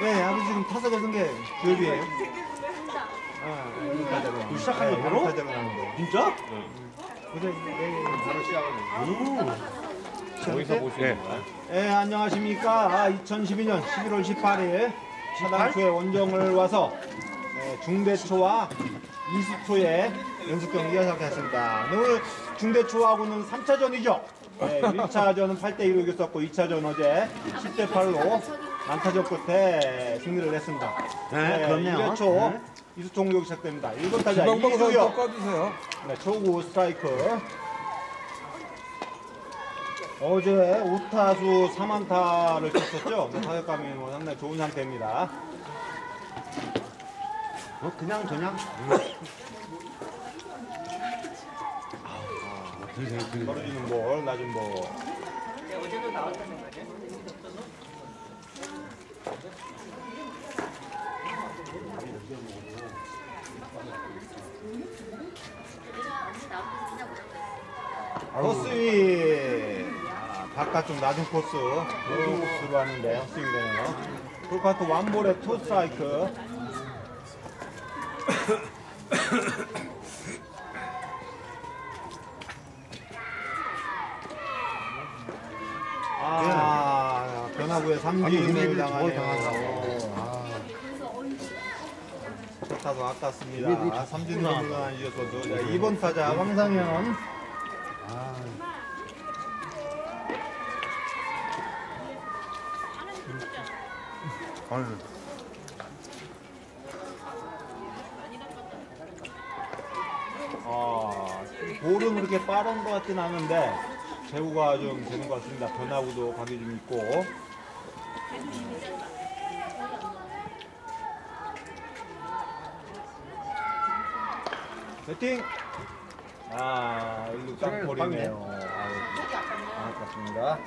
네, 아버지 지금 타석 얻은 게 교육이에요. 아, 시작하는 거 바로? 타석을 하는 거. 진짜? 네. 바로 시작하는 여기서 보시는 거야? 네, 안녕하십니까. 아, 2012년 11월 18일 차당초에 원정을 와서 네, 중대초와 이수초의 연습 경기가 시작했습니다. 네, 오늘 중대초하고는 3차전이죠. 네, 1차전은 8대2로 이겼었고 2차전 어제 10대 8로 안타적 끝에 승리를 했습니다. 네, 그렇네요. 1초 네. 이수초 공격이 시작됩니다. 1번 타자 방방 선수 이수요. 꺼주세요. 네, 초구 스트라이크. 어제 5타수 3안타를 쳤었죠. 네, 타격감이 뭐 상당히 좋은 상태입니다. 어, 그냥 저냥? 떨어지는 볼, 낮은 볼. 어제도 나왔다는 말이 헛스윙. 아, 바깥쪽 낮은 코스. 낮은 코스로 하는데 헛스윙 되네요. 풀카트 완볼에 투 스트라이크. 아, 변화구에 삼진을 당하네요. 첫 타도 아깝습니다. 삼진을 당한 이어서도 2번 타자 황상현. 아, 볼은 그렇게 빠른 것 같진 않은데 제구가 좀 되는 것 같습니다. 변화구도 각이 좀 있고. 배팅! 아, 일루 땅볼이네요. 아, 아깝습니다.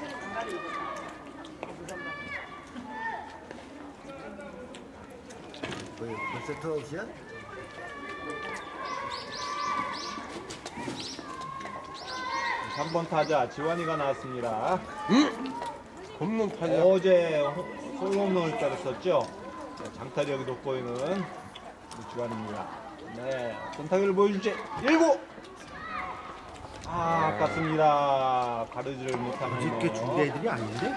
뭐, 벌써 트아웃이야? 삼 번 타자 지환이가 나왔습니다. 홈런 타자. 어제 호- 솔홈런을 때렸었죠. 네, 장타력이 돋보이는 지환입니다. 네, 어떤 타격을 보여줄지 1구! 아, 아깝습니다. 가르지를 못하는 이렇게 중대 애들이 아닌데?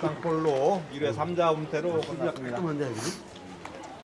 땅볼로 1회 3자 음태로 끝났습니다. 깔끔한데, 애들이?